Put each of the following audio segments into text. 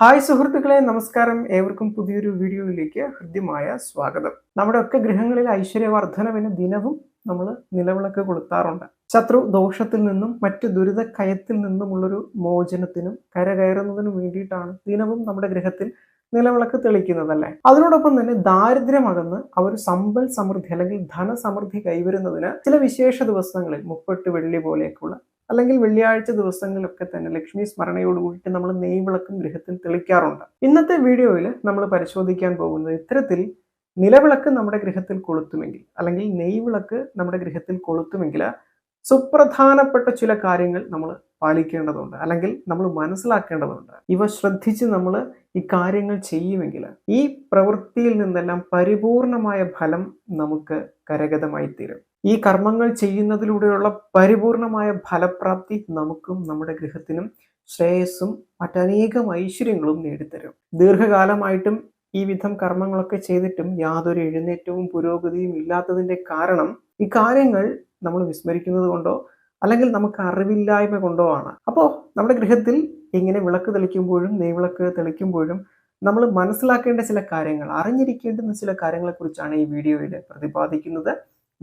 Hi സുഹൃത്തുക്കളെ നമസ്കാരം. ഏവർക്കും പുതിയൊരു വീഡിയോയിലേക്ക് ഹൃദ്യമായ സ്വാഗതം. നമ്മുടെ ഒക്കെ ഗൃഹങ്ങളിൽ ഐശ്വര്യവർദ്ധനവിന് ദിനവും നമ്മൾ നിലവിളക്ക് കൊളുത്താറുണ്ട്. ശത്രു ദോഷത്തിൽ നിന്നും മറ്റ് ദുരിത കയത്തിൽ നിന്നുമുള്ളൊരു മോചനത്തിനും കരകയറുന്നതിനും വേണ്ടിയിട്ടാണ് ദിനവും നമ്മുടെ ഗൃഹത്തിൽ നിലവിളക്ക് തെളിക്കുന്നതല്ലേ അതിനോടൊപ്പം തന്നെ ദാരിദ്ര്യമകന്ന് അവർ സമ്പൽ സമൃദ്ധി അല്ലെങ്കിൽ ധനസമൃദ്ധി കൈവരുന്നതിന് ചില വിശേഷ ദിവസങ്ങളിൽ മുപ്പെട്ട് വെള്ളി പോലെയൊക്കെയുള്ള അല്ലെങ്കിൽ വെള്ളിയാഴ്ച ദിവസങ്ങളിലൊക്കെ തന്നെ ലക്ഷ്മി സ്മരണയോടുകൂടിയിട്ട് നമ്മൾ നെയ്വിളക്കും ഗൃഹത്തിൽ തെളിക്കാറുണ്ട്. ഇന്നത്തെ വീഡിയോയിൽ നമ്മൾ പരിശോധിക്കാൻ പോകുന്നത് ഇത്തരത്തിൽ നിലവിളക്ക് നമ്മുടെ ഗൃഹത്തിൽ കൊളുത്തുമെങ്കിൽ അല്ലെങ്കിൽ നെയ്വിളക്ക് നമ്മുടെ ഗൃഹത്തിൽ കൊളുത്തുമെങ്കിൽ സുപ്രധാനപ്പെട്ട ചില കാര്യങ്ങൾ നമ്മൾ പാലിക്കേണ്ടതുണ്ട് അല്ലെങ്കിൽ നമ്മൾ മനസ്സിലാക്കേണ്ടതുണ്ട്. ഇവ ശ്രദ്ധിച്ച് നമ്മൾ ഈ കാര്യങ്ങൾ ചെയ്യുമെങ്കിൽ ഈ പ്രവൃത്തിയിൽ നിന്നെല്ലാം പരിപൂർണമായ ഫലം നമുക്ക് കരഗതമായി തീരും ഈ കർമ്മങ്ങൾ ചെയ്യുന്നതിലൂടെയുള്ള പരിപൂർണമായ ഫലപ്രാപ്തി നമുക്കും നമ്മുടെ ഗൃഹത്തിനും ശ്രേയസ്സും മറ്റനേകം ഐശ്വര്യങ്ങളും നേടിത്തരും. ദീർഘകാലമായിട്ടും ഈ വിധം കർമ്മങ്ങളൊക്കെ ചെയ്തിട്ടും യാതൊരു എഴുന്നേറ്റവും പുരോഗതിയും ഇല്ലാത്തതിന്റെ കാരണം ഈ കാര്യങ്ങൾ നമ്മൾ വിസ്മരിക്കുന്നത് കൊണ്ടോ അല്ലെങ്കിൽ നമുക്ക് അറിവില്ലായ്മ കൊണ്ടോ ആണ്. അപ്പോൾ നമ്മുടെ ഗൃഹത്തിൽ ഇങ്ങനെ വിളക്ക് തെളിക്കുമ്പോഴും നെയ്വിളക്ക് തെളിക്കുമ്പോഴും നമ്മൾ മനസ്സിലാക്കേണ്ട ചില കാര്യങ്ങൾ അറിഞ്ഞിരിക്കേണ്ടുന്ന ചില കാര്യങ്ങളെക്കുറിച്ചാണ് ഈ വീഡിയോയിൽ പ്രതിപാദിക്കുന്നത്.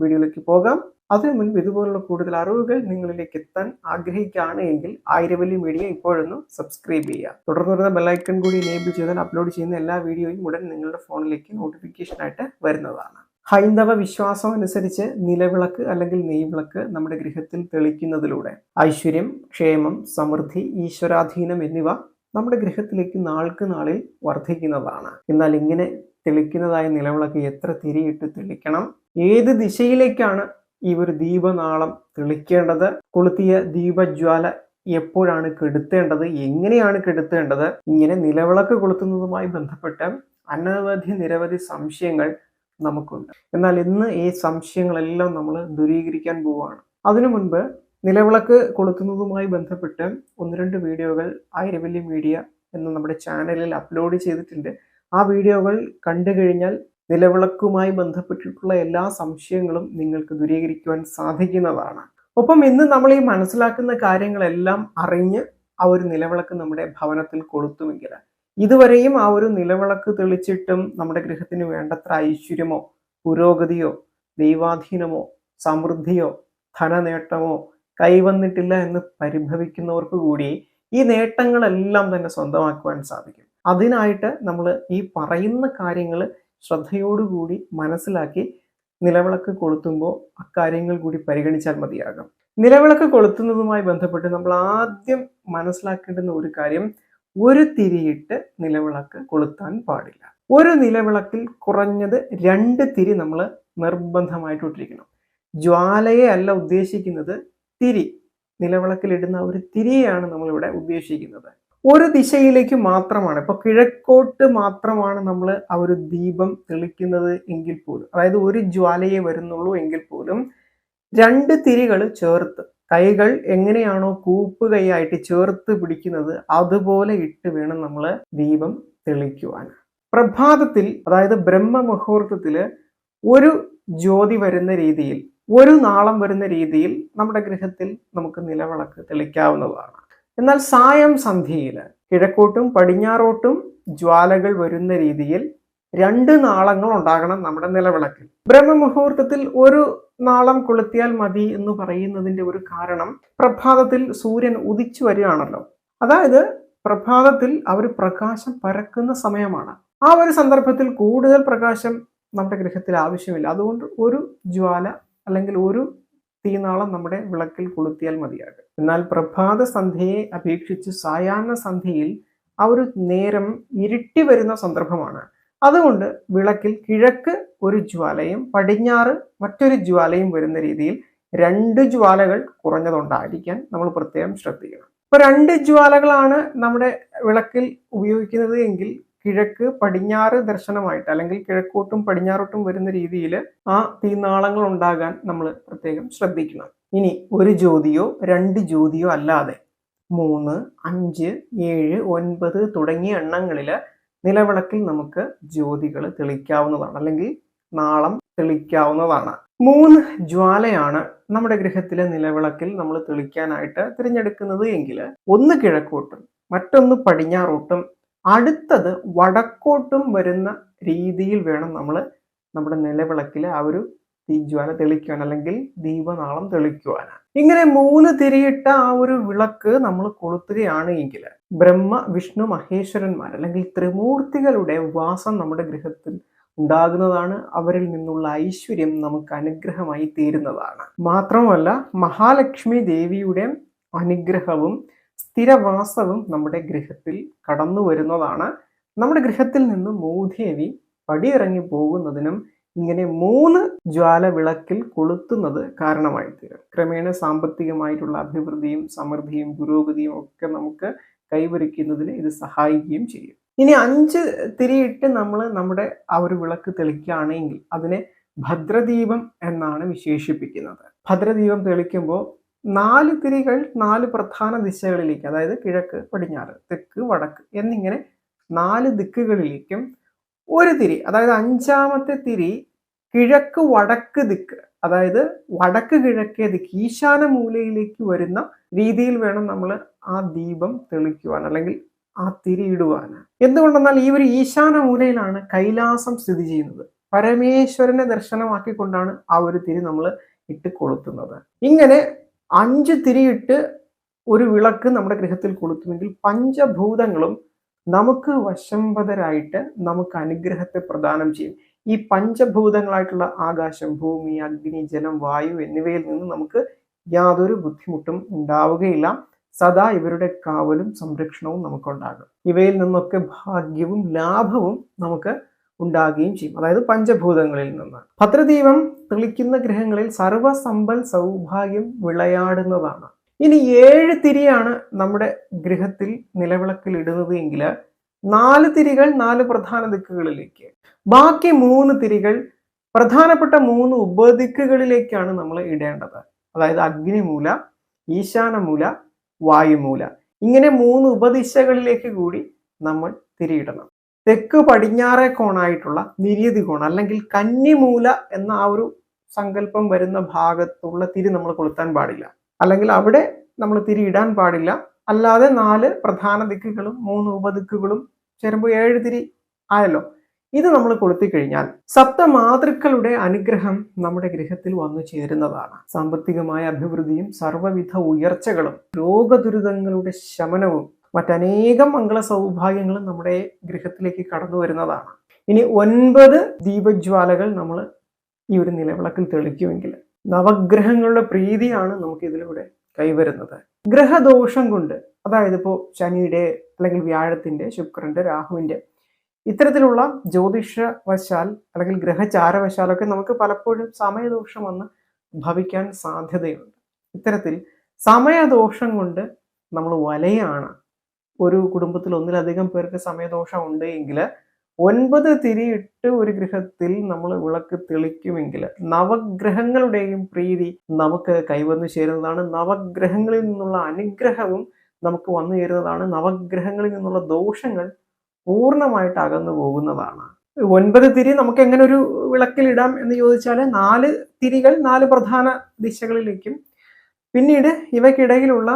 വീഡിയോയിലേക്ക് പോകാം. അതിനു മുൻപ് ഇതുപോലുള്ള കൂടുതൽ അറിവുകൾ നിങ്ങളിലേക്ക് എത്താൻ ആഗ്രഹിക്കുകയാണ് എങ്കിൽ ആയിരവല്ലി മീഡിയ ഇപ്പോഴൊന്നും സബ്സ്ക്രൈബ് ചെയ്യുക. തുടർന്ന് വരുന്ന ബെല്ലൈക്കൺ കൂടി എനേബിൾ ചെയ്താൽ അപ്ലോഡ് ചെയ്യുന്ന എല്ലാ വീഡിയോയും ഉടൻ നിങ്ങളുടെ ഫോണിലേക്ക് നോട്ടിഫിക്കേഷൻ ആയിട്ട് വരുന്നതാണ്. ഹൈന്ദവ വിശ്വാസം അനുസരിച്ച് നിലവിളക്ക് അല്ലെങ്കിൽ നെയ്വിളക്ക് നമ്മുടെ ഗൃഹത്തിൽ തെളിക്കുന്നതിലൂടെ ഐശ്വര്യം ക്ഷേമം സമൃദ്ധി ഈശ്വരാധീനം എന്നിവ നമ്മുടെ ഗൃഹത്തിലേക്ക് നാൾക്ക് നാളിൽ വർദ്ധിക്കുന്നതാണ്. എന്നാൽ ഇങ്ങനെ തെളിക്കുന്നതായ നിലവിളക്ക് എത്ര തിരിയിട്ട് തെളിക്കണം? ഏത് ദിശയിലേക്കാണ് ഈ ഒരു ദീപനാളം തെളിക്കേണ്ടത്? കൊളുത്തിയ ദീപജ്വാല എപ്പോഴാണ് കെടുത്തേണ്ടത്? എങ്ങനെയാണ് കെടുത്തേണ്ടത്? ഇങ്ങനെ നിലവിളക്ക് കൊളുത്തുന്നതുമായി ബന്ധപ്പെട്ട് അനവധി നിരവധി സംശയങ്ങൾ നമുക്കുണ്ട്. എന്നാൽ ഇന്ന് ഈ സംശയങ്ങളെല്ലാം നമ്മൾ ദൂരീകരിക്കാൻ പോവുകയാണ്. അതിനു മുൻപ് നിലവിളക്ക് കൊളുത്തുന്നതുമായി ബന്ധപ്പെട്ട് ഒന്ന് രണ്ട് വീഡിയോകൾ ആയിരവല്ലി മീഡിയ എന്ന നമ്മുടെ ചാനലിൽ അപ്ലോഡ് ചെയ്തിട്ടുണ്ട്. ആ വീഡിയോകൾ കണ്ടു കഴിഞ്ഞാൽ നിലവിളക്കുമായി ബന്ധപ്പെട്ടിട്ടുള്ള എല്ലാ സംശയങ്ങളും നിങ്ങൾക്ക് ദൂരീകരിക്കുവാൻ സാധിക്കുന്നതാണ്. ഒപ്പം ഇന്ന് നമ്മൾ ഈ മനസ്സിലാക്കുന്ന കാര്യങ്ങളെല്ലാം അറിഞ്ഞ് ആ ഒരു നിലവിളക്ക് നമ്മുടെ ഭവനത്തിൽ കൊളുത്തുമെങ്കിൽ ഇതുവരെയും ആ ഒരു നിലവിളക്ക് തെളിച്ചിട്ടും നമ്മുടെ ഗൃഹത്തിന് വേണ്ടത്ര ഐശ്വര്യമോ പുരോഗതിയോ ദൈവാധീനമോ സമൃദ്ധിയോ ധനനേട്ടമോ കൈവന്നിട്ടില്ല എന്ന് പരിഭവിക്കുന്നവർക്ക് കൂടി ഈ നേട്ടങ്ങളെല്ലാം തന്നെ സ്വന്തമാക്കുവാൻ സാധിക്കും. അതിനായിട്ട് നമ്മൾ ഈ പറയുന്ന കാര്യങ്ങൾ ശ്രദ്ധയോടുകൂടി മനസ്സിലാക്കി നിലവിളക്ക് കൊളുത്തുമ്പോൾ അക്കാര്യങ്ങൾ കൂടി പരിഗണിച്ചാൽ മതിയാകാം. നിലവിളക്ക് കൊളുത്തുന്നതുമായി ബന്ധപ്പെട്ട് നമ്മൾ ആദ്യം മനസ്സിലാക്കേണ്ടുന്ന ഒരു കാര്യം ഒരു തിരിയിട്ട് നിലവിളക്ക് കൊളുത്താൻ പാടില്ല. ഒരു നിലവിളക്കിൽ കുറഞ്ഞത് രണ്ട് തിരി നമ്മൾ നിർബന്ധമായിട്ട് ഇട്ടിരിക്കണം ജ്വാലയെ അല്ല ഉദ്ദേശിക്കുന്നത് തിരി. നിലവിളക്കിലിടുന്ന ഒരു തിരിയാണ് നമ്മളിവിടെ ഉദ്ദേശിക്കുന്നത്. ഒരു ദിശയിലേക്ക് മാത്രമാണ്. ഇപ്പൊ കിഴക്കോട്ട് മാത്രമാണ് നമ്മൾ ആ ഒരു ദീപം തെളിക്കുന്നത് എങ്കിൽ പോലും. അതായത് ഒരു ജ്വാലയെ വരുന്നുള്ളൂ എങ്കിൽ പോലും രണ്ട് തിരികൾ ചേർത്ത് കൈകൾ എങ്ങനെയാണോ കൂപ്പ് കൈയായിട്ട് ചേർത്ത് പിടിക്കുന്നത് അതുപോലെ ഇട്ട് വേണം നമ്മൾ ദീപം തെളിക്കുവാൻ പ്രഭാതത്തിൽ അതായത് ബ്രഹ്മമുഹൂർത്തത്തിൽ ഒരു ജ്യോതി വരുന്ന രീതിയിൽ ഒരു നാളം വരുന്ന രീതിയിൽ നമ്മുടെ ഗൃഹത്തിൽ നമുക്ക് നിലവിളക്ക് തെളിക്കാവുന്നതാണ്. എന്നാൽ സായം സന്ധ്യയിൽ കിഴക്കോട്ടും പടിഞ്ഞാറോട്ടും ജ്വാലകൾ വരുന്ന രീതിയിൽ രണ്ട് നാളങ്ങൾ ഉണ്ടാകണം നമ്മുടെ നിലവിളക്കിൽ. ബ്രഹ്മമുഹൂർത്തത്തിൽ ഒരു നാളം കൊളുത്തിയാൽ മതി എന്ന് പറയുന്നതിന്റെ ഒരു കാരണം പ്രഭാതത്തിൽ സൂര്യൻ ഉദിച്ചു വരികയാണല്ലോ. അതായത് പ്രഭാതത്തിൽ ഒരു പ്രകാശം പരക്കുന്ന സമയമാണ്. ആ ഒരു സന്ദർഭത്തിൽ കൂടുതൽ പ്രകാശം നമ്മുടെ ഗൃഹത്തിൽ ആവശ്യമില്ല. അതുകൊണ്ട് ഒരു ജ്വാല അല്ലെങ്കിൽ ഒരു തീനാളം നമ്മുടെ വിളക്കിൽ കൊളുത്തിയാൽ മതിയാകും എന്നാൽ പ്രഭാത സന്ധ്യയെ അപേക്ഷിച്ച് സായാഹ്ന സന്ധ്യയിൽ ആ ഒരു നേരം ഇരുട്ടി വരുന്ന സന്ദർഭമാണ്. അതുകൊണ്ട് വിളക്കിൽ കിഴക്ക് ഒരു ജ്വാലയും പടിഞ്ഞാറ് മറ്റൊരു ജ്വാലയും വരുന്ന രീതിയിൽ രണ്ട് ജ്വാലകൾ കുറഞ്ഞതുണ്ടായിരിക്കാൻ നമ്മൾ പ്രത്യേകം ശ്രദ്ധിക്കണം. ഇപ്പൊ രണ്ട് ജ്വാലകളാണ് നമ്മുടെ വിളക്കിൽ ഉപയോഗിക്കുന്നത് എങ്കിൽ കിഴക്ക് പടിഞ്ഞാറ് ദർശനമായിട്ട് അല്ലെങ്കിൽ കിഴക്കോട്ടും പടിഞ്ഞാറോട്ടും വരുന്ന രീതിയിൽ ആ തീനാളങ്ങൾ ഉണ്ടാകാൻ നമ്മൾ പ്രത്യേകം ശ്രദ്ധിക്കണം. ഇനി ഒരു ജ്യോതിയോ രണ്ട് ജ്യോതിയോ അല്ലാതെ മൂന്ന് അഞ്ച് ഏഴ് ഒൻപത് തുടങ്ങിയ എണ്ണങ്ങളിൽ നിലവിളക്കിൽ നമുക്ക് ജ്യോതികൾ തെളിക്കാവുന്നതാണ് അല്ലെങ്കിൽ നാളം തെളിക്കാവുന്നതാണ്. മൂന്ന് ജ്വാലയാണ് നമ്മുടെ ഗൃഹത്തിലെ നിലവിളക്കിൽ നമ്മൾ തെളിക്കാനായിട്ട് തിരഞ്ഞെടുക്കുന്നത് എങ്കിൽ ഒന്ന് കിഴക്കോട്ടും മറ്റൊന്ന് പടിഞ്ഞാറോട്ടും അടുത്തത് വടക്കോട്ടും വരുന്ന രീതിയിൽ വേണം നമ്മൾ നമ്മുടെ നിലവിളക്കിൽ ആ ഒരു തീജ്വാല തെളിക്കുവാൻ അല്ലെങ്കിൽ ദീപനാളം തെളിക്കുവാൻ. ഇങ്ങനെ മൂന്ന് തിരിയിട്ട ആ ഒരു വിളക്ക് നമ്മൾ കൊളുത്തുകയാണ് എങ്കിൽ ബ്രഹ്മ വിഷ്ണു മഹേശ്വരന്മാർ അല്ലെങ്കിൽ ത്രിമൂർത്തികളുടെ വാസം നമ്മുടെ ഗൃഹത്തിൽ ഉണ്ടാകുന്നതാണ്. അവരിൽ നിന്നുള്ള ഐശ്വര്യം നമുക്ക് അനുഗ്രഹമായി തീരുന്നതാണ്. മാത്രമല്ല മഹാലക്ഷ്മി ദേവിയുടെ അനുഗ്രഹവും സ്ഥിരവാസവും നമ്മുടെ ഗൃഹത്തിൽ കടന്നു വരുന്നതാണ്. നമ്മുടെ ഗൃഹത്തിൽ നിന്ന് മൂദേവി പടിയിറങ്ങി പോകുന്നതിനും ഇങ്ങനെ മൂന്ന് ജ്വാല വിളക്കിൽ കൊളുത്തുന്നത് കാരണമായി തീരും ക്രമേണ സാമ്പത്തികമായിട്ടുള്ള അഭിവൃദ്ധിയും സമൃദ്ധിയും പുരോഗതിയും ഒക്കെ നമുക്ക് കൈവരിക്കുന്നതിന് ഇത് സഹായിക്കുകയും ചെയ്യും. ഇനി അഞ്ച് തിരിയിട്ട് നമ്മൾ നമ്മുടെ ആ ഒരു വിളക്ക് തെളിക്കുകയാണെങ്കിൽ അതിനെ ഭദ്രദീപം എന്നാണ് വിശേഷിപ്പിക്കുന്നത്. ഭദ്രദീപം തെളിക്കുമ്പോൾ നാല് തിരികൾ നാല് പ്രധാന ദിശകളിലേക്ക് അതായത് കിഴക്ക് പടിഞ്ഞാറ് തെക്ക് വടക്ക് എന്നിങ്ങനെ നാല് ദിക്കുകളിലേക്കും ഒരു തിരി അതായത് അഞ്ചാമത്തെ തിരി കിഴക്ക് വടക്ക് ദിക്ക് അതായത് വടക്ക് കിഴക്കേ ദിക്ക് ഈശാന മൂലയിലേക്ക് വരുന്ന രീതിയിൽ വേണം നമ്മൾ ആ ദീപം തെളിക്കുവാൻ അല്ലെങ്കിൽ ആ തിരി ഇടുവാൻ എന്തുകൊണ്ടെന്നാൽ ഈ ഒരു ഈശാന മൂലയിലാണ് കൈലാസം സ്ഥിതി ചെയ്യുന്നത്. പരമേശ്വരനെ ദർശനമാക്കിക്കൊണ്ടാണ് ആ ഒരു തിരി നമ്മൾ ഇട്ട് കൊളുത്തുന്നത്. ഇങ്ങനെ അഞ്ച് തിരിയിട്ട് ഒരു വിളക്ക് നമ്മുടെ ഗൃഹത്തിൽ കൊളുത്തുമെങ്കിൽ പഞ്ചഭൂതങ്ങളും നമുക്ക് വശംവതരായിട്ട് നമുക്ക് അനുഗ്രഹത്തെ പ്രദാനം ചെയ്യും. ഈ പഞ്ചഭൂതങ്ങളായിട്ടുള്ള ആകാശം ഭൂമി അഗ്നി ജലം വായു എന്നിവയിൽ നിന്ന് നമുക്ക് യാതൊരു ബുദ്ധിമുട്ടും ഉണ്ടാവുകയില്ല. സദാ ഇവരുടെ കാവലും സംരക്ഷണവും നമുക്കുണ്ടാകും. ഇവയിൽ നിന്നൊക്കെ ഭാഗ്യവും ലാഭവും നമുക്ക് ഉണ്ടാകുകയും ചെയ്യും. അതായത് പഞ്ചഭൂതങ്ങളിൽ നിന്ന്. ഭദ്രദീപം തെളിക്കുന്ന ഗ്രഹങ്ങളിൽ സർവസമ്പൽ സൗഭാഗ്യം വിളയാടുന്നതാണ്. ഇനി ഏഴ് തിരിയാണ് നമ്മുടെ ഗൃഹത്തിൽ നിലവിളക്കിൽ ഇടുന്നത് എങ്കിൽ നാല് തിരികൾ നാല് പ്രധാന ദിക്കുകളിലേക്ക്. ബാക്കി മൂന്ന് തിരികൾ പ്രധാനപ്പെട്ട മൂന്ന് ഉപദിക്കുകളിലേക്കാണ് നമ്മൾ ഇടേണ്ടത്. അതായത് അഗ്നിമൂല ഈശാനമൂല വായുമൂല. ഇങ്ങനെ മൂന്ന് ഉപദിശകളിലേക്ക് കൂടി നമ്മൾ തിരിയിടണം. തെക്ക് പടിഞ്ഞാറേ കോണായിട്ടുള്ള നിര്യതി കോൺ അല്ലെങ്കിൽ കന്നിമൂല എന്ന ആ ഒരു സങ്കല്പം വരുന്ന ഭാഗത്തുള്ള തിരി നമ്മൾ കൊളുത്താൻ പാടില്ല. അല്ലെങ്കിൽ അവിടെ നമ്മൾ തിരി ഇടാൻ പാടില്ല. അല്ലാതെ നാല് പ്രധാന ദിക്കുകളും മൂന്ന് ഉപദിക്കുകളും ചേരുമ്പോൾ ഏഴ് തിരി ആയല്ലോ. ഇത് നമ്മൾ കൊളുത്തി കഴിഞ്ഞാൽ സപ്തമാതൃക്കളുടെ അനുഗ്രഹം നമ്മുടെ ഗൃഹത്തിൽ വന്നു ചേരുന്നതാണ്. സാമ്പത്തികമായ അഭിവൃദ്ധിയും സർവവിധ ഉയർച്ചകളും രോഗദുരിതങ്ങളുടെ ശമനവും മറ്റനേകം മംഗള സൗഭാഗ്യങ്ങളും നമ്മുടെ ഗൃഹത്തിലേക്ക് കടന്നു വരുന്നതാണ്. ഇനി ഒൻപത് ദീപജ്വാലകൾ നമ്മൾ ഈ ഒരു നിലവിളക്കിൽ തെളിക്കുമെങ്കിൽ നവഗ്രഹങ്ങളുടെ പ്രീതിയാണ് നമുക്ക് ഇതിലൂടെ കൈവരുന്നത്. ഗ്രഹദോഷം കൊണ്ട് അതായത് ഇപ്പോൾ ശനിയുടെ അല്ലെങ്കിൽ വ്യാഴത്തിന്റെ ശുക്രന്റെ രാഹുവിന്റെ ഇത്തരത്തിലുള്ള ജ്യോതിഷവശാൽ അല്ലെങ്കിൽ ഗ്രഹചാരവശാലൊക്കെ നമുക്ക് പലപ്പോഴും സമയദോഷം വന്ന് ഭവിക്കാൻ സാധ്യതയുണ്ട്. ഇത്തരത്തിൽ സമയദോഷം കൊണ്ട് നമ്മൾ വലയാണ്. ഒരു കുടുംബത്തിൽ ഒന്നിലധികം പേർക്ക് സമയദോഷം ഉണ്ട് എങ്കിൽ ഒൻപത് തിരിയിട്ട് ഒരു ഗ്രഹത്തിൽ നമ്മൾ വിളക്ക് തെളിക്കുമെങ്കിൽ നവഗ്രഹങ്ങളുടെയും പ്രീതി നമുക്ക് കൈവന്നു ചേരുന്നതാണ്. നവഗ്രഹങ്ങളിൽ നിന്നുള്ള അനുഗ്രഹവും നമുക്ക് വന്നു ചേരുന്നതാണ്. നവഗ്രഹങ്ങളിൽ നിന്നുള്ള ദോഷങ്ങൾ പൂർണമായിട്ട് അകന്നു പോകുന്നതാണ്. ഒൻപത് തിരി നമുക്ക് എങ്ങനെ ഒരു വിളക്കിൽ ഇടാം എന്ന് ചോദിച്ചാൽ നാല് തിരികൾ നാല് പ്രധാന ദിശകളിലേക്കും. പിന്നീട് ഇവയ്ക്കിടയിലുള്ള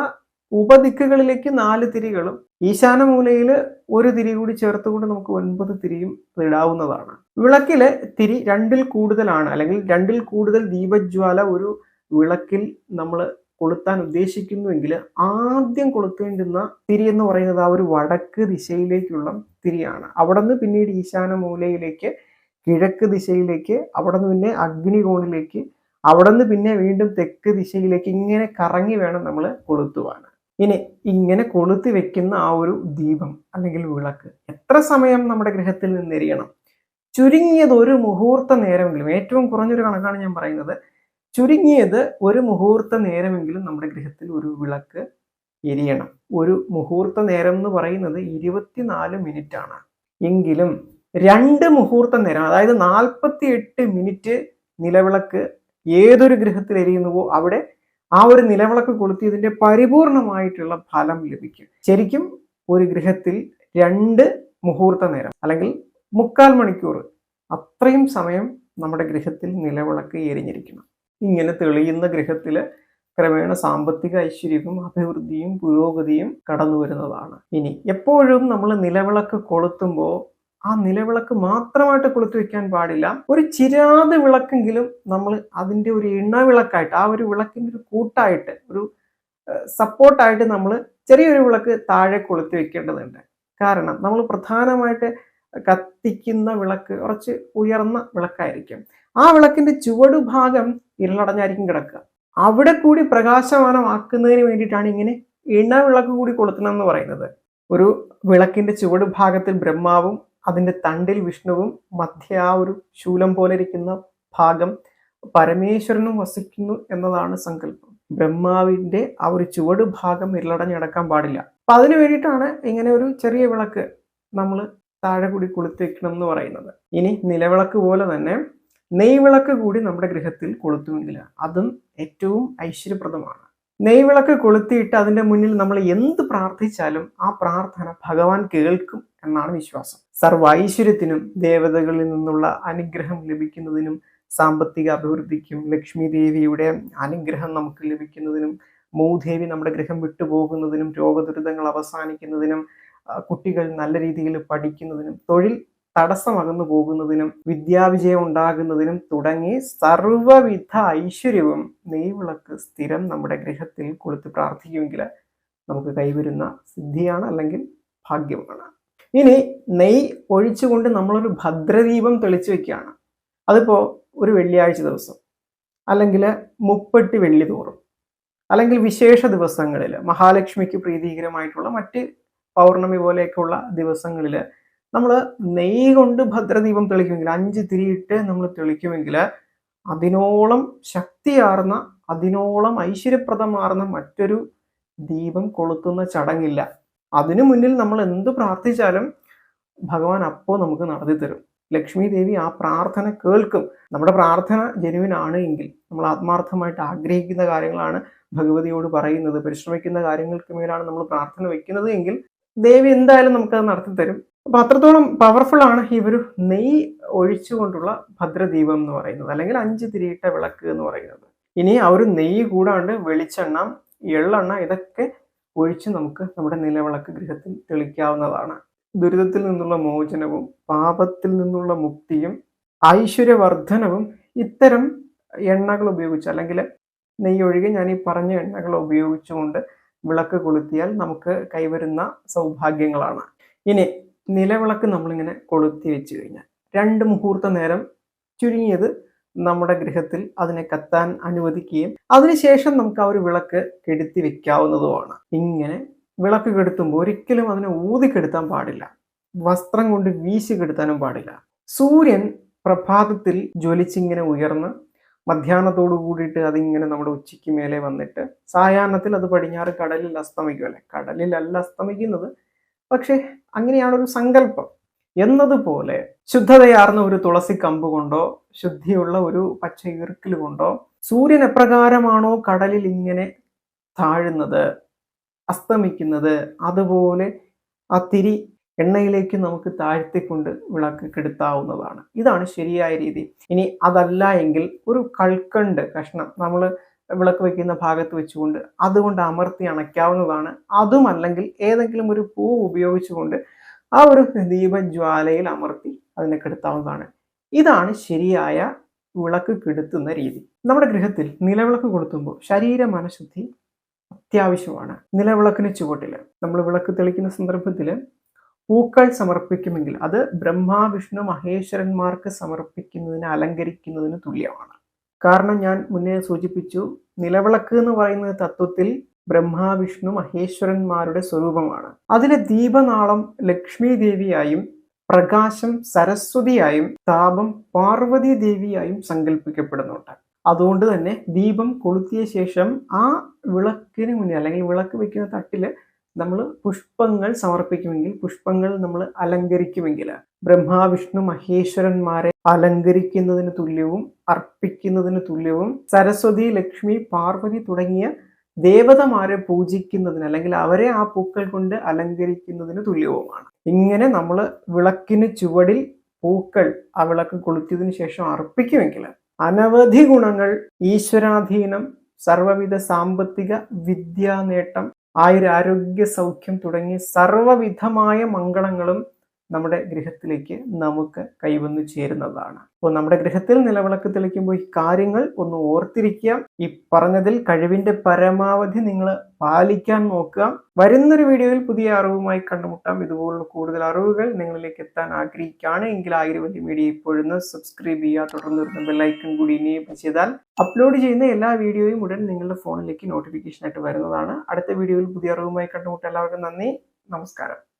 ഉപദിക്കുകളിലേക്ക് നാല് തിരികളും ഈശാന മൂലയിൽ ഒരു തിരി കൂടി ചേർത്തുകൊണ്ട് നമുക്ക് ഒൻപത് തിരിയും ഇടാവുന്നതാണ്. വിളക്കിൽ തിരി രണ്ടിൽ കൂടുതലാണ്. അല്ലെങ്കിൽ രണ്ടിൽ കൂടുതൽ ദീപജ്വാല ഒരു വിളക്കിൽ നമ്മൾ കൊളുത്താൻ ഉദ്ദേശിക്കുന്നുവെങ്കിൽ ആദ്യം കൊളുത്തേണ്ടുന്ന തിരി എന്ന് പറയുന്നത് ആ ഒരു വടക്ക് ദിശയിലേക്കുള്ള തിരിയാണ്. അവിടെ നിന്ന് പിന്നീട് ഈശാന മൂലയിലേക്ക് കിഴക്ക് ദിശയിലേക്ക് അവിടെ നിന്ന് പിന്നെ അഗ്നികോണിലേക്ക് അവിടെ നിന്ന് പിന്നെ വീണ്ടും തെക്ക് ദിശയിലേക്ക് ഇങ്ങനെ കറങ്ങി വേണം നമ്മൾ കൊളുത്തുവാൻ. ഇനി ഇങ്ങനെ കൊളുത്തി വെക്കുന്ന ആ ഒരു ദീപം അല്ലെങ്കിൽ വിളക്ക് എത്ര സമയം നമ്മുടെ ഗൃഹത്തിൽ നിന്നെരിയണം? ചുരുങ്ങിയത് ഒരു മുഹൂർത്ത നേരമെങ്കിലും ഏറ്റവും കുറഞ്ഞൊരു കണക്കാണ് ഞാൻ പറയുന്നത് ചുരുങ്ങിയത് ഒരു മുഹൂർത്ത നേരമെങ്കിലും നമ്മുടെ ഗൃഹത്തിൽ ഒരു വിളക്ക് എരിയണം. ഒരു മുഹൂർത്ത നേരം എന്ന് പറയുന്നത് ഇരുപത്തിനാല് മിനിറ്റ് ആണ് എങ്കിലും രണ്ട് മുഹൂർത്ത നേരം അതായത് നാൽപ്പത്തി എട്ട് മിനിറ്റ് നിലവിളക്ക് ഏതൊരു ഗൃഹത്തിൽ എരിയുന്നുവോ അവിടെ ആ ഒരു നിലവിളക്ക് കൊളുത്തിയതിന്റെ പരിപൂർണമായിട്ടുള്ള ഫലം ലഭിക്കും. ശരിക്കും ഒരു ഗൃഹത്തിൽ രണ്ട് മുഹൂർത്ത നേരം അല്ലെങ്കിൽ മുക്കാൽ മണിക്കൂർ അത്രയും സമയം നമ്മുടെ ഗൃഹത്തിൽ നിലവിളക്ക് എരിഞ്ഞിരിക്കണം. ഇങ്ങനെ തെളിയുന്ന ഗൃഹത്തിൽ ക്രമേണ സാമ്പത്തിക ഐശ്വര്യവും അഭിവൃദ്ധിയും പുരോഗതിയും കടന്നു വരുന്നതാണ് ഇനി എപ്പോഴും നമ്മൾ നിലവിളക്ക് കൊളുത്തുമ്പോൾ ആ നിലവിളക്ക് മാത്രമായിട്ട് കൊളുത്തി വെക്കാൻ പാടില്ല. ഒരു ചിരാത് വിളക്കെങ്കിലും നമ്മൾ അതിന്റെ ഒരു എണ്ണവിളക്കായിട്ട് ആ ഒരു വിളക്കിന്റെ ഒരു കൂട്ടായിട്ട് ഒരു സപ്പോർട്ടായിട്ട് നമ്മൾ ചെറിയൊരു വിളക്ക് താഴെ കൊളുത്തി വെക്കേണ്ടതുണ്ട്. കാരണം നമ്മൾ പ്രധാനമായിട്ട് കത്തിക്കുന്ന വിളക്ക് കുറച്ച് ഉയർന്ന വിളക്കായിരിക്കും. ആ വിളക്കിന്റെ ചുവടുഭാഗം ഇരുളടഞ്ഞായിരിക്കും കിടക്കുക. അവിടെ കൂടി പ്രകാശമാനമാക്കുന്നതിന് വേണ്ടിയിട്ടാണ് ഇങ്ങനെ ഇണവിളക്ക് കൂടി കൊളുത്തണം എന്ന് പറയുന്നത്. ഒരു വിളക്കിന്റെ ചുവടുഭാഗത്തിൽ ബ്രഹ്മാവും അതിന്റെ തണ്ടിൽ വിഷ്ണുവും മധ്യ ആ ഒരു ശൂലം പോലെ ഇരിക്കുന്ന ഭാഗം പരമേശ്വരനും വസിക്കുന്നു എന്നതാണ് സങ്കല്പം. ബ്രഹ്മാവിന്റെ ആ ഒരു ചുവട് ഭാഗം ഇരുളടഞ്ഞടക്കാൻ പാടില്ല. അപ്പൊ അതിനു വേണ്ടിയിട്ടാണ് ഇങ്ങനെ ഒരു ചെറിയ വിളക്ക് നമ്മൾ താഴെ കൂടി കൊളുത്തി വെക്കണം എന്ന് പറയുന്നത്. ഇനി നിലവിളക്ക് പോലെ തന്നെ നെയ്വിളക്ക് കൂടി നമ്മുടെ ഗൃഹത്തിൽ കൊളുത്തുമെങ്കിൽ അതും ഏറ്റവും ഐശ്വര്യപ്രദമാണ്. നെയ്വിളക്ക് കൊളുത്തിയിട്ട് അതിന്റെ മുന്നിൽ നമ്മൾ എന്ത് പ്രാർത്ഥിച്ചാലും ആ പ്രാർത്ഥന ഭഗവാൻ കേൾക്കും എന്നാണ് വിശ്വാസം. സർവൈശ്വര്യത്തിനും ദേവതകളിൽ നിന്നുള്ള അനുഗ്രഹം ലഭിക്കുന്നതിനും സാമ്പത്തിക അഭിവൃദ്ധിക്കും ലക്ഷ്മി ദേവിയുടെ അനുഗ്രഹം നമുക്ക് ലഭിക്കുന്നതിനും മൂദേവി നമ്മുടെ ഗ്രഹം വിട്ടുപോകുന്നതിനും രോഗദുരിതങ്ങൾ അവസാനിക്കുന്നതിനും കുട്ടികൾ നല്ല രീതിയിൽ പഠിക്കുന്നതിനും തൊഴിൽ തടസ്സമകന്നു പോകുന്നതിനും വിദ്യാവിജയം ഉണ്ടാകുന്നതിനും തുടങ്ങി സർവവിധ ഐശ്വര്യവും നെയ്വിളക്ക് സ്ഥിരം നമ്മുടെ ഗൃഹത്തിൽ കൊളുത്ത് പ്രാർത്ഥിക്കുമെങ്കിൽ നമുക്ക് കൈവരുന്ന സിദ്ധിയാണ് അല്ലെങ്കിൽ ഭാഗ്യമാണ്. ഇനി നെയ് ഒഴിച്ചുകൊണ്ട് നമ്മളൊരു ഭദ്രദീപം തെളിച്ചു വെക്കുകയാണ്. അതിപ്പോൾ ഒരു വെള്ളിയാഴ്ച ദിവസം അല്ലെങ്കിൽ മുപ്പട്ടി വെള്ളി തോറും അല്ലെങ്കിൽ വിശേഷ ദിവസങ്ങളിൽ മഹാലക്ഷ്മിക്ക് പ്രീതികരമായിട്ടുള്ള മറ്റ് പൗർണമി പോലെയൊക്കെയുള്ള ദിവസങ്ങളിൽ നമ്മൾ നെയ്യ് കൊണ്ട് ഭദ്രദീപം തെളിക്കുമെങ്കിൽ അഞ്ച് തിരിയിട്ട് നമ്മൾ തെളിക്കുമെങ്കിൽ അതിനോളം ശക്തിയാർന്ന അതിനോളം ഐശ്വര്യപ്രദമാർന്ന മറ്റൊരു ദീപം കൊളുത്തുന്ന ചടങ്ങില്ല. അതിനു മുന്നിൽ നമ്മൾ എന്ത് പ്രാർത്ഥിച്ചാലും ഭഗവാൻ അപ്പോൾ നമുക്ക് നടത്തി തരും. ലക്ഷ്മി ദേവി ആ പ്രാർത്ഥന കേൾക്കും. നമ്മുടെ പ്രാർത്ഥന ജനുവിനാണ് എങ്കിൽ നമ്മൾ ആത്മാർത്ഥമായിട്ട് ആഗ്രഹിക്കുന്ന കാര്യങ്ങളാണ് ഭഗവതിയോട് പറയുന്നത് പരിശ്രമിക്കുന്ന കാര്യങ്ങൾക്ക് മേലാണ് നമ്മൾ പ്രാർത്ഥന വെക്കുന്നത് എങ്കിൽ ദേവി എന്തായാലും നമുക്കത് നടത്തി തരും. അപ്പൊ അത്രത്തോളം പവർഫുൾ ആണ് ഈ ഒരു നെയ് ഒഴിച്ചുകൊണ്ടുള്ള ഭദ്രദീപം എന്ന് പറയുന്നത്. അല്ലെങ്കിൽ അഞ്ച് തിരിയിട്ട വിളക്ക് എന്ന് പറയുന്നത്. ഇനി ആ ഒരു നെയ്യ് കൂടാണ്ട് വെളിച്ചെണ്ണ എള്ളെണ്ണ ഇതൊക്കെ ഒഴിച്ച് നമുക്ക് നമ്മുടെ നിലവിളക്ക് ഗൃഹത്തിൽ തെളിക്കാവുന്നതാണ്. ദുരിതത്തിൽ നിന്നുള്ള മോചനവും പാപത്തിൽ നിന്നുള്ള മുക്തിയും ഐശ്വര്യവർദ്ധനവും ഇത്തരം എണ്ണകൾ ഉപയോഗിച്ച് അല്ലെങ്കിൽ നെയ്യ് ഒഴികെ ഞാൻ ഈ പറഞ്ഞ എണ്ണകൾ ഉപയോഗിച്ചുകൊണ്ട് വിളക്ക് കൊളുത്തിയാൽ നമുക്ക് കൈവരുന്ന സൗഭാഗ്യങ്ങളാണ്. ഇനി നിലവിളക്ക് നമ്മളിങ്ങനെ കൊളുത്തി വെച്ച് കഴിഞ്ഞാൽ രണ്ട് മുഹൂർത്ത നേരം ചുരുങ്ങിയത് നമ്മുടെ ഗൃഹത്തിൽ അതിനെ കത്താൻ അനുവദിക്കുകയും അതിനുശേഷം നമുക്ക് ആ ഒരു വിളക്ക് കെടുത്തി വെക്കാവുന്നതുമാണ്. ഇങ്ങനെ വിളക്ക് കെടുത്തുമ്പോൾ ഒരിക്കലും അതിനെ ഊതി ഊതിക്കെടുത്താൻ പാടില്ല. വസ്ത്രം കൊണ്ട് വീശി കെടുത്താനും പാടില്ല. സൂര്യൻ പ്രഭാതത്തിൽ ജ്വലിച്ചിങ്ങനെ ഉയർന്ന് മധ്യാഹ്നത്തോടു കൂടിയിട്ട് അതിങ്ങനെ നമ്മുടെ ഉച്ചയ്ക്ക് മേലെ വന്നിട്ട് സായാഹ്നത്തിൽ അത് പടിഞ്ഞാറ് കടലിൽ അസ്തമിക്കുമല്ലേ കടലിലല്ല അസ്തമിക്കുന്നത്. പക്ഷേ അങ്ങനെയാണ് ഒരു സങ്കല്പം. എന്നതുപോലെ ശുദ്ധതയാർന്ന ഒരു തുളസി കമ്പ് കൊണ്ടോ ശുദ്ധിയുള്ള ഒരു പച്ച ഈർക്കിൽ കൊണ്ടോ സൂര്യൻ എപ്രകാരമാണോ കടലിൽ ഇങ്ങനെ താഴുന്നത് അസ്തമിക്കുന്നത് അതുപോലെ ആ തിരി എണ്ണയിലേക്ക് നമുക്ക് താഴ്ത്തിക്കൊണ്ട് വിളക്ക് കെടുത്താവുന്നതാണ്. ഇതാണ് ശരിയായ രീതി. ഇനി അതല്ല എങ്കിൽ ഒരു കൽക്കണ്ട് കഷ്ണം നമ്മൾ വിളക്ക് വയ്ക്കുന്ന ഭാഗത്ത് വെച്ചുകൊണ്ട് അതുകൊണ്ട് അമർത്തി അണയ്ക്കാവുന്നതാണ്. അതുമല്ലെങ്കിൽ ഏതെങ്കിലും ഒരു പൂ ഉപയോഗിച്ചുകൊണ്ട് ആ ഒരു ദീപജ്വാലയിൽ അമർത്തി അതിനെ കെടുത്താവുന്നതാണ്. ഇതാണ് ശരിയായ വിളക്ക് കെടുത്തുന്ന രീതി. നമ്മുടെ ഗൃഹത്തിൽ നിലവിളക്ക് കൊളുത്തുമ്പോൾ ശരീര മനഃശുദ്ധി അത്യാവശ്യമാണ്. നിലവിളക്കിന് ചുവട്ടിൽ നമ്മൾ വിളക്ക് തെളിക്കുന്ന സന്ദർഭത്തിൽ പൂക്കൾ സമർപ്പിക്കുമെങ്കിൽ അത് ബ്രഹ്മാവിഷ്ണു മഹേശ്വരന്മാർക്ക് സമർപ്പിക്കുന്നതിന് അലങ്കരിക്കുന്നതിന് തുല്യമാണ്. കാരണം ഞാൻ മുന്നേ സൂചിപ്പിച്ചു നിലവിളക്ക് എന്ന് പറയുന്ന തത്വത്തിൽ ബ്രഹ്മാവിഷ്ണു മഹേശ്വരന്മാരുടെ സ്വരൂപമാണ്. അതിലെ ദീപനാളം ലക്ഷ്മി ദേവിയായും പ്രകാശം സരസ്വതിയായും താപം പാർവതി ദേവിയായും സങ്കല്പിക്കപ്പെടുന്നുണ്ട്. അതുകൊണ്ട് തന്നെ ദീപം കൊളുത്തിയ ശേഷം ആ വിളക്കിന് മുന്നിൽ അല്ലെങ്കിൽ വിളക്ക് വെക്കുന്ന തട്ടിൽ നമ്മൾ പുഷ്പങ്ങൾ സമർപ്പിക്കുമെങ്കിൽ പുഷ്പങ്ങൾ നമ്മൾ അലങ്കരിക്കുമെങ്കിൽ ബ്രഹ്മാവിഷ്ണു മഹേശ്വരന്മാരെ അലങ്കരിക്കുന്നതിന് തുല്യവും അർപ്പിക്കുന്നതിന് തുല്യവും സരസ്വതി ലക്ഷ്മി പാർവതി തുടങ്ങിയ ദേവതമാരെ പൂജിക്കുന്നതിന് അല്ലെങ്കിൽ അവരെ ആ പൂക്കൾ കൊണ്ട് അലങ്കരിക്കുന്നതിന് തുല്യവുമാണ്. ഇങ്ങനെ നമ്മൾ വിളക്കിന് ചുവടിൽ പൂക്കൾ ആ വിളക്ക് കൊളുത്തിയതിനു ശേഷം അർപ്പിക്കുമെങ്കിൽ അനവധി ഗുണങ്ങൾ ഈശ്വരാധീനം സർവവിധ സാമ്പത്തിക വിദ്യാ നേട്ടം ആയുരാരോഗ്യ സൗഖ്യം തുടങ്ങി സർവവിധമായ മംഗളങ്ങളും നമ്മുടെ ഗൃഹത്തിലേക്ക് നമുക്ക് കൈവന്നു ചേരുന്നതാണ്. അപ്പോൾ നമ്മുടെ ഗൃഹത്തിൽ നിലവിളക്ക് തെളിക്കുമ്പോൾ ഈ കാര്യങ്ങൾ ഒന്ന് ഓർത്തിരിക്കുക. ഈ പറഞ്ഞതിൽ കഴിവിന്റെ പരമാവധി നിങ്ങൾ പാലിക്കാൻ നോക്കുക. വരുന്നൊരു വീഡിയോയിൽ പുതിയ അറിവുമായി കണ്ടുമുട്ടാം. ഇതുപോലുള്ള കൂടുതൽ അറിവുകൾ നിങ്ങളിലേക്ക് എത്താൻ ആഗ്രഹിക്കുകയാണ്. എങ്കിൽ ആയിരം വലിയ മീഡിയ ഇപ്പോഴൊന്ന് സബ്സ്ക്രൈബ് ചെയ്യുക. തുടർന്ന് വരുന്ന ബെല്ലൈക്കൺ കൂടി ഇനിയും ചെയ്താൽ അപ്ലോഡ് ചെയ്യുന്ന എല്ലാ വീഡിയോയും ഉടൻ നിങ്ങളുടെ ഫോണിലേക്ക് നോട്ടിഫിക്കേഷൻ ആയിട്ട് വരുന്നതാണ്. അടുത്ത വീഡിയോയിൽ പുതിയ അറിവുമായി കണ്ടുമുട്ടാം. എല്ലാവർക്കും നന്ദി. നമസ്കാരം.